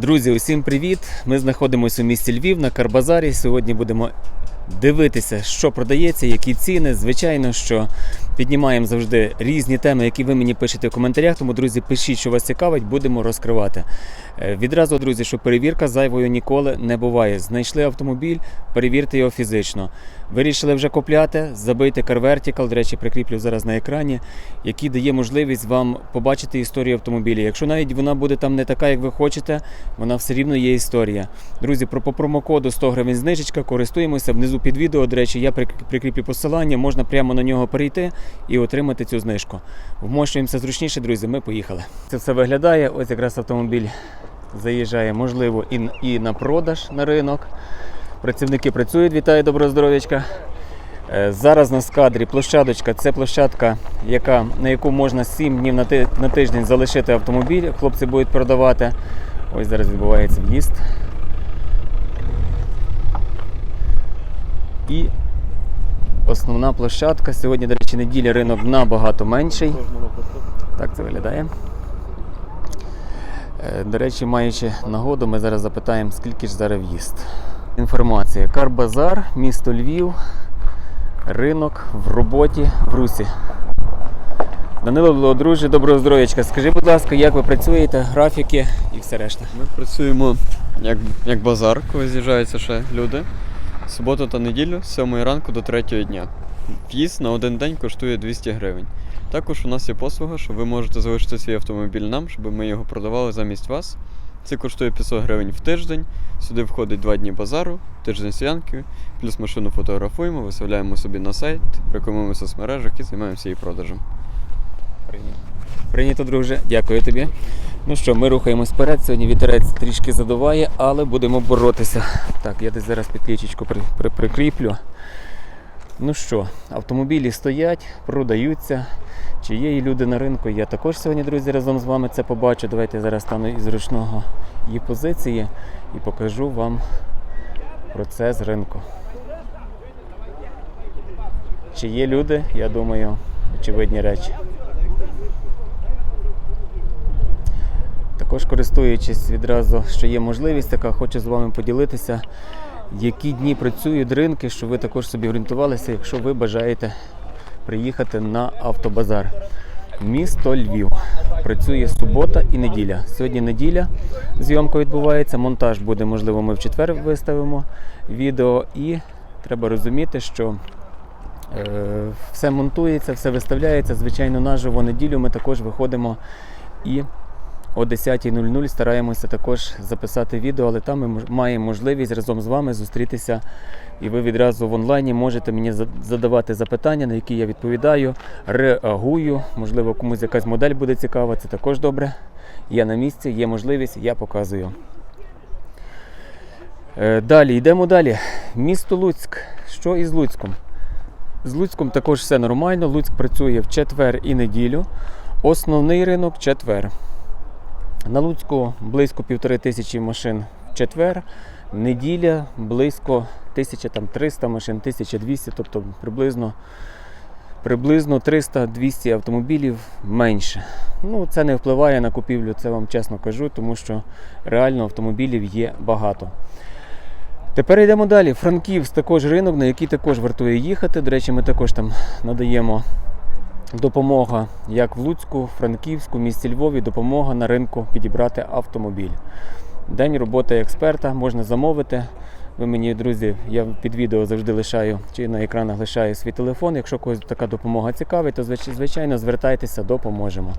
Друзі, усім привіт! Ми знаходимося у місті Львів на Карбазарі. Сьогодні будемо дивитися, що продається, які ціни. Звичайно, що піднімаємо завжди різні теми, які ви мені пишете в коментарях. Тому, друзі, пишіть, що вас цікавить, будемо розкривати. Е, Відразу, друзі, що перевірка зайвою ніколи не буває. Знайшли автомобіль, перевірте його фізично. Вирішили вже купляти, забийте Vertical, до речі, прикріплю зараз на екрані, який дає можливість вам побачити історію автомобіля. Якщо навіть вона буде там не така, як ви хочете, вона все рівно є історія. Друзі, про по промокоду 100 гривень знижечка, користуємося. Внизу під відео, до речі, я прикріплю посилання, можна прямо на нього перейти і отримати цю знижку. Вмощуємося зручніше, друзі, ми поїхали. Це все виглядає. Ось якраз автомобіль заїжджає, можливо, і, і на продаж на ринок. Працівники працюють, вітаю, доброго здоров'ячка. Е, Зараз на скадрі площадочка. Це площадка, яка, на яку можна 7 днів на тиждень залишити автомобіль. Хлопці будуть продавати. Ось зараз відбувається в'їзд. І основна площадка. Сьогодні, до речі, неділя ринок набагато менший. Так це виглядає. Е, До речі, маючи нагоду, ми зараз запитаємо, скільки ж зараз в'їзд. Інформація. Карбазар, місто Львів, ринок в роботі в Русі. Данило друже, доброго здоров'ячка. Скажи, будь ласка, як ви працюєте, графіки і все решта. Ми працюємо як, як базар, коли з'їжджаються ще люди. Суботу та неділю з 7 ранку до 3 дня. В'їзд на один день коштує 200 гривень. Також у нас є послуга, що ви можете залишити свій автомобіль нам, щоб ми його продавали замість вас. Це коштує 500 гривень в тиждень. Сюди входить 2 дні базару, тиждень стоянки, плюс машину фотографуємо, виставляємо собі на сайт, рекламуємо в соцмережах і займаємося її продажем. Прийнято, друже, дякую тобі. Ну що, ми рухаємось вперед. Сьогодні вітерець трішки задуває, але будемо боротися. Так, я десь зараз підключечку при, при, прикріплю. Ну що, автомобілі стоять, продаються. Чи є і люди на ринку? Я також сьогодні, друзі, разом з вами це побачу. Давайте я зараз стану із ручного її позиції і покажу вам процес ринку. Чи є люди, я думаю, очевидні речі. Також користуючись відразу, що є можливість така, хочу з вами поділитися, які дні працюють ринки, щоб ви також собі орієнтувалися, якщо ви бажаєте приїхати на автобазар. Місто Львів. Працює субота і неділя. Сьогодні неділя, зйомка відбувається, монтаж буде, можливо, ми в четвер виставимо відео. І треба розуміти, що е, все монтується, все виставляється. Звичайно, наживо неділю ми також виходимо і о 10.00 стараємося також записати відео, але там ми маємо можливість разом з вами зустрітися. І ви відразу в онлайні можете мені задавати запитання, на які я відповідаю, реагую. Можливо, комусь якась модель буде цікава, це також добре. Я на місці, є можливість, я показую. Е, Далі йдемо далі. Місто Луцьк. Що із Луцьком? З Луцьком також все нормально. Луцьк працює в четвер і неділю. Основний ринок четвер. На Луцьку близько півтори тисячі машин в четвер. Неділя близько 1300 машин, 1200, тобто приблизно, приблизно 300-200 автомобілів менше. Ну, це не впливає на купівлю, це вам чесно кажу, тому що реально автомобілів є багато. Тепер йдемо далі. Франківськ також ринок, на який також вартує їхати. До речі, ми також там надаємо допомога як в Луцьку, Франківську, місті Львові, допомога на ринку підібрати автомобіль. День роботи експерта можна замовити. Ви мені, друзі, я під відео завжди лишаю чи на екранах лишаю свій телефон. Якщо когось така допомога цікавить, то звичайно звертайтеся, допоможемо.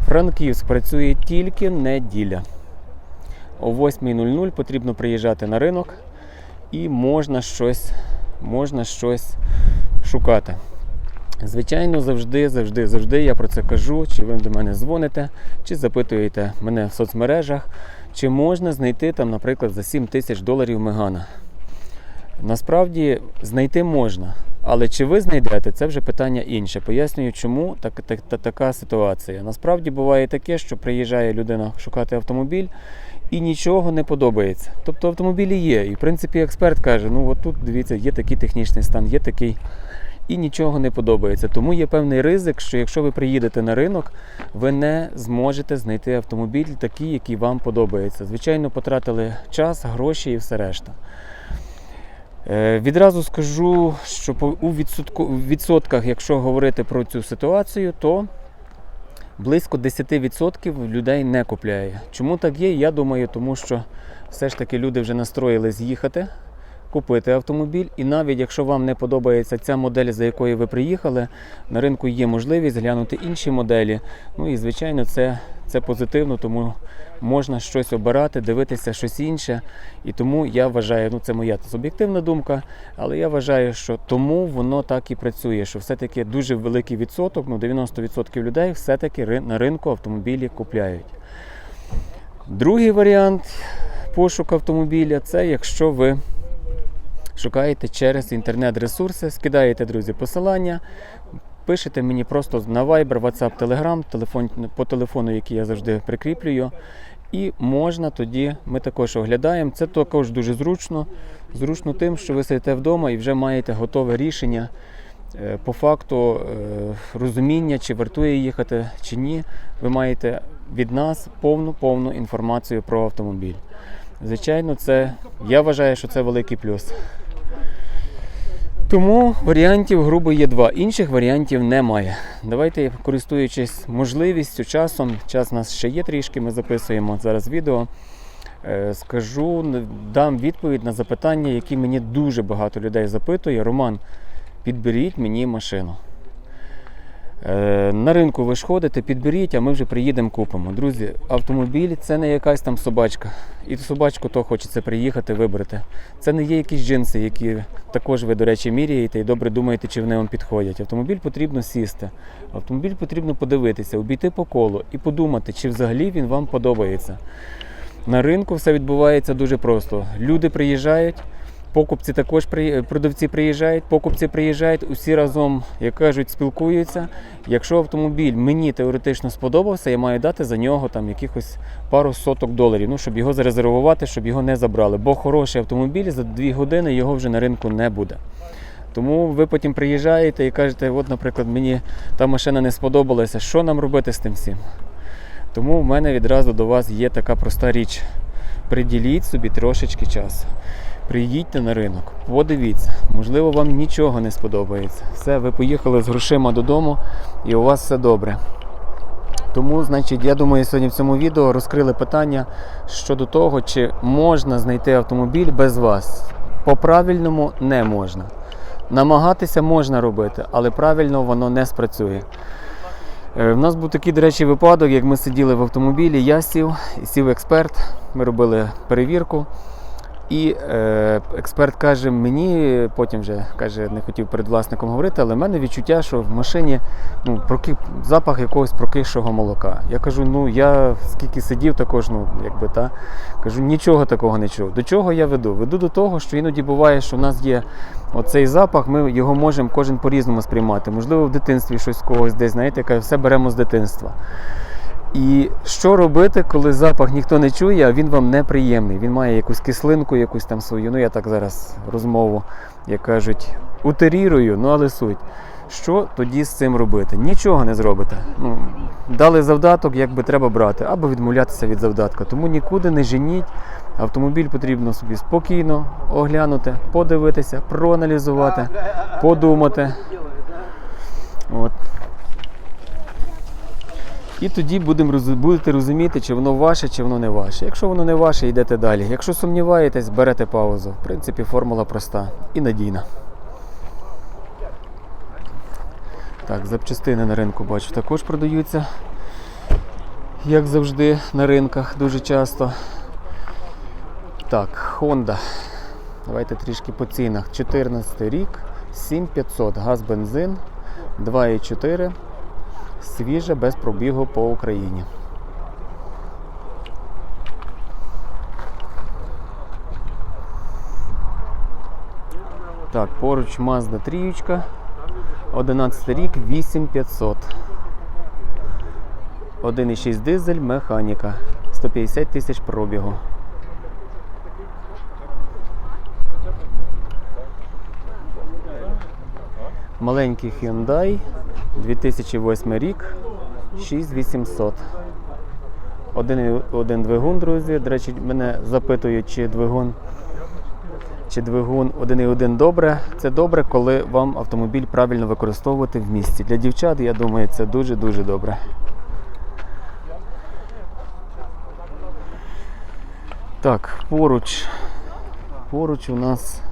Франківськ працює тільки неділя. О 8.00 потрібно приїжджати на ринок і можна щось, можна щось шукати. Звичайно, завжди, завжди, завжди я про це кажу, чи ви до мене дзвоните, чи запитуєте мене в соцмережах, чи можна знайти там, наприклад, за 7 тисяч доларів Мегана. Насправді знайти можна, але чи ви знайдете, це вже питання інше. Пояснюю, чому так, так, та- така ситуація. Насправді буває таке, що приїжджає людина шукати автомобіль і нічого не подобається. Тобто автомобілі є. І в принципі експерт каже: ну от тут дивіться, є такий технічний стан, є такий і нічого не подобається. Тому є певний ризик, що якщо ви приїдете на ринок, ви не зможете знайти автомобіль такий, який вам подобається. Звичайно, потратили час, гроші і все решта. Е, Відразу скажу, що у відсотках, якщо говорити про цю ситуацію, то близько 10% людей не купляє. Чому так є? Я думаю, тому що все ж таки люди вже настроїлись їхати, купити автомобіль. І навіть якщо вам не подобається ця модель, за якою ви приїхали, на ринку є можливість глянути інші моделі. Ну і звичайно, це, це позитивно, тому можна щось обирати, дивитися щось інше. І тому я вважаю, ну це моя суб'єктивна думка, але я вважаю, що тому воно так і працює, що все-таки дуже великий відсоток, ну 90% людей все-таки на ринку автомобілі купляють. Другий варіант пошуку автомобіля це якщо ви шукаєте через інтернет-ресурси, скидаєте, друзі, посилання, пишете мені просто на Viber, WhatsApp, Telegram, телефон, по телефону, який я завжди прикріплюю. І можна тоді, ми також оглядаємо. Це також дуже зручно. Зручно тим, що ви сидите вдома і вже маєте готове рішення. Е, По факту е, розуміння, чи вартує їхати, чи ні, ви маєте від нас повну повну інформацію про автомобіль. Звичайно, це я вважаю, що це великий плюс. Тому варіантів грубо є два. Інших варіантів немає. Давайте, користуючись можливістю, часом, час у нас ще є трішки, ми записуємо зараз відео. Е, Скажу, дам відповідь на запитання, які мені дуже багато людей запитує. Роман, підберіть мені машину. Е, На ринку ви ж ходите, підберіть, а ми вже приїдемо купимо. Друзі, автомобіль це не якась там собачка. І собачку то хочеться приїхати, вибрати. Це не є якісь джинси, які також ви, до речі, міряєте і добре думаєте, чи вони вам підходять. Автомобіль потрібно сісти, автомобіль потрібно подивитися, обійти по колу і подумати, чи взагалі він вам подобається. На ринку все відбувається дуже просто. Люди приїжджають, покупці також продавці приїжджають, покупці приїжджають, усі разом, як кажуть, спілкуються. Якщо автомобіль мені теоретично сподобався, я маю дати за нього там якихось пару соток доларів, ну, щоб його зарезервувати, щоб його не забрали. Бо хороший автомобіль за дві години його вже на ринку не буде. Тому ви потім приїжджаєте і кажете, от, наприклад, мені та машина не сподобалася, що нам робити з тим всім? Тому в мене відразу до вас є така проста річ. Приділіть собі трошечки часу. Приїдьте на ринок, подивіться, можливо, вам нічого не сподобається. Все, ви поїхали з грошима додому і у вас все добре. Тому, значить, я думаю, сьогодні в цьому відео розкрили питання щодо того, чи можна знайти автомобіль без вас. По-правильному не можна. Намагатися можна робити, але правильно воно не спрацює. Е, В нас був такий, до речі, випадок, як ми сиділи в автомобілі, я сів сів експерт. Ми робили перевірку. І е, експерт каже мені, потім вже каже, не хотів перед власником говорити, але в мене відчуття, що в машині ну, проки, запах якогось прокисшого молока. Я кажу, ну я скільки сидів також, ну якби та кажу, нічого такого не чув. До чого я веду? Веду до того, що іноді буває, що в нас є оцей запах, ми його можемо кожен по-різному сприймати. Можливо, в дитинстві щось когось десь, знаєте, все беремо з дитинства. І що робити, коли запах ніхто не чує, а він вам неприємний. Він має якусь кислинку, якусь там свою. Ну я так зараз розмову, як кажуть, утерірую, ну але суть. Що тоді з цим робити? Нічого не зробите. Ну, дали завдаток, якби треба брати, або відмовлятися від завдатка. Тому нікуди не женіть. Автомобіль потрібно собі спокійно оглянути, подивитися, проаналізувати, подумати. От. І тоді будемо будете розуміти, чи воно ваше, чи воно не ваше. Якщо воно не ваше, йдете далі. Якщо сумніваєтесь, берете паузу. В принципі, формула проста і надійна. Так, запчастини на ринку бачу також продаються. Як завжди на ринках дуже часто. Так, Honda. Давайте трішки по цінах. 14 рік, 7500, газ, бензин, 2,4 свіже без пробігу по Україні. Так, поруч Mazda 3, 11 рік, 8500. 1,6 дизель, механіка. 150 тисяч пробігу. Маленький Hyundai 2008 рік 6800. Один, один двигун, друзі. До речі, мене запитують, чи двигун, чи двигун 1.1 добре. Це добре, коли вам автомобіль правильно використовувати в місті. Для дівчат, я думаю, це дуже-дуже добре. Так, поруч. Поруч у нас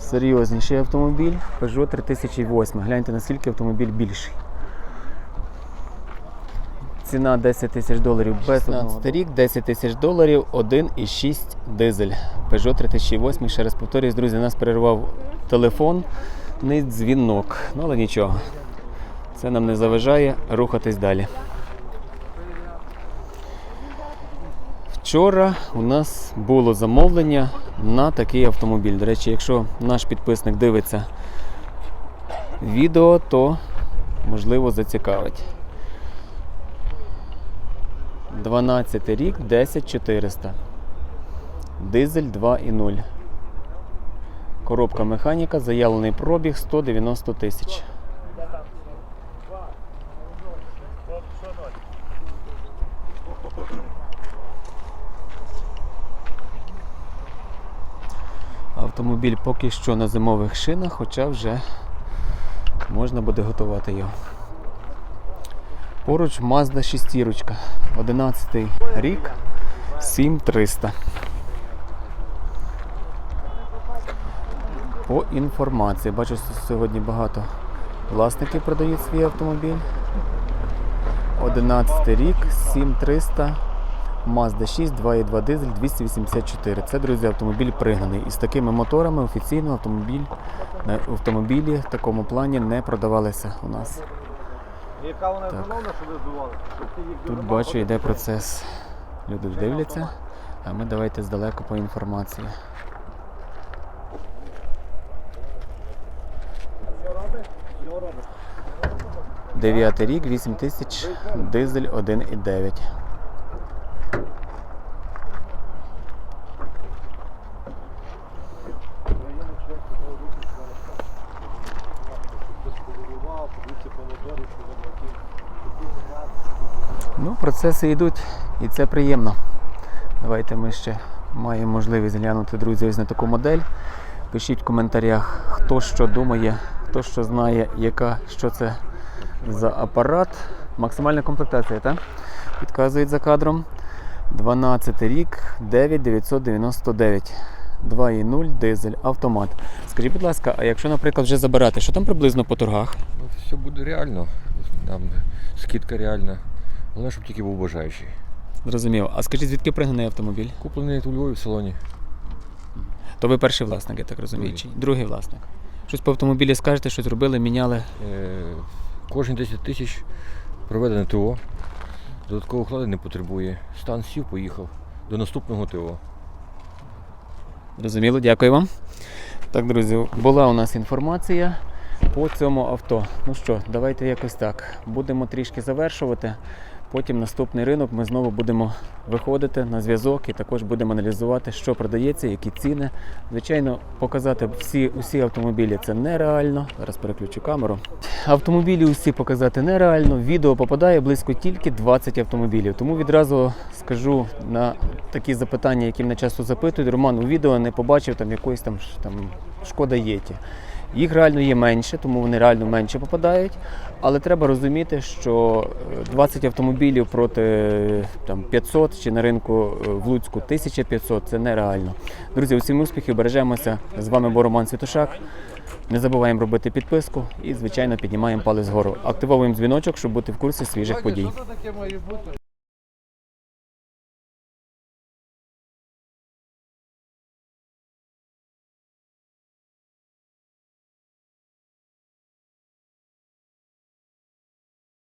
серйозніший автомобіль Peugeot 3008. Гляньте, наскільки автомобіль більший. Ціна 10 тисяч доларів без 15 рік, 10 тисяч доларів, 1,6 дизель. Peugeot 3008. Ще раз повторюсь, друзі, нас перервав телефонний дзвінок. Ну, але нічого. Це нам не заважає рухатись далі. Вчора у нас було замовлення на такий автомобіль. До речі, якщо наш підписник дивиться відео, то можливо зацікавить. 12 рік, 10400. Дизель 2.0. Коробка механіка, заявлений пробіг 190 тисяч. Автомобіль поки що на зимових шинах, хоча вже можна буде готувати його. Поруч Mazda 6, 11 рік, 7300. По інформації. Бачу, що сьогодні багато власників продають свій автомобіль. 11 рік, 7300. Mazda 6, 2.2 дизель 284. Це, друзі, автомобіль пригнаний. І з такими моторами офіційно автомобіль, автомобілі в такому плані не продавалися у нас. Яка вона Так. економна, що ви здували? Тут бачу, йде процес. Люди дивляться, а ми давайте здалеку по інформації. Дев'ятий рік, 8 тисяч, дизель 1,9. Подивіться по моторі, що ви такі. Ну, процеси йдуть і це приємно. Давайте ми ще маємо можливість глянути, друзі, ось на таку модель. Пишіть в коментарях, хто що думає, хто що знає, яка, що це за апарат. Максимальна комплектація, так? Підказують за кадром. 12 рік, 9999. 2.0 дизель, автомат. Скажіть, будь ласка, а якщо, наприклад, вже забирати, що там приблизно по торгах? Все буде реально. Там скидка реальна. Головне, щоб тільки був бажаючий. Зрозумів. А скажіть, звідки пригнаний автомобіль? Куплений у Львові в салоні. То ви перший власник, я так розумію. Другий. чи- Другий власник. Щось по автомобілі скажете, щось робили, міняли. Е, кожні 10 тисяч проведене ТО. Додаткового вкладу не потребує. Стан сів, поїхав. До наступного ТО. Зрозуміло, дякую вам. Так, друзі, була у нас інформація по цьому авто. Ну що, давайте якось так. Будемо трішки завершувати. Потім наступний ринок ми знову будемо виходити на зв'язок і також будемо аналізувати, що продається, які ціни. Звичайно, показати всі усі автомобілі це нереально. Зараз переключу камеру. Автомобілі усі показати нереально. Відео попадає близько тільки 20 автомобілів. Тому відразу скажу на такі запитання, які мене часто запитують. Роман у відео не побачив там якоїсь там, там шкода єті. Їх реально є менше, тому вони реально менше попадають. Але треба розуміти, що е, 20 автомобілів проти е, там, 500 чи на ринку е, в Луцьку 1500 це нереально. Друзі, усім успіхів, бережемося. З вами був Роман Святошак. Не забуваємо робити підписку і, звичайно, піднімаємо палець вгору. Активовуємо дзвіночок, щоб бути в курсі свіжих подій.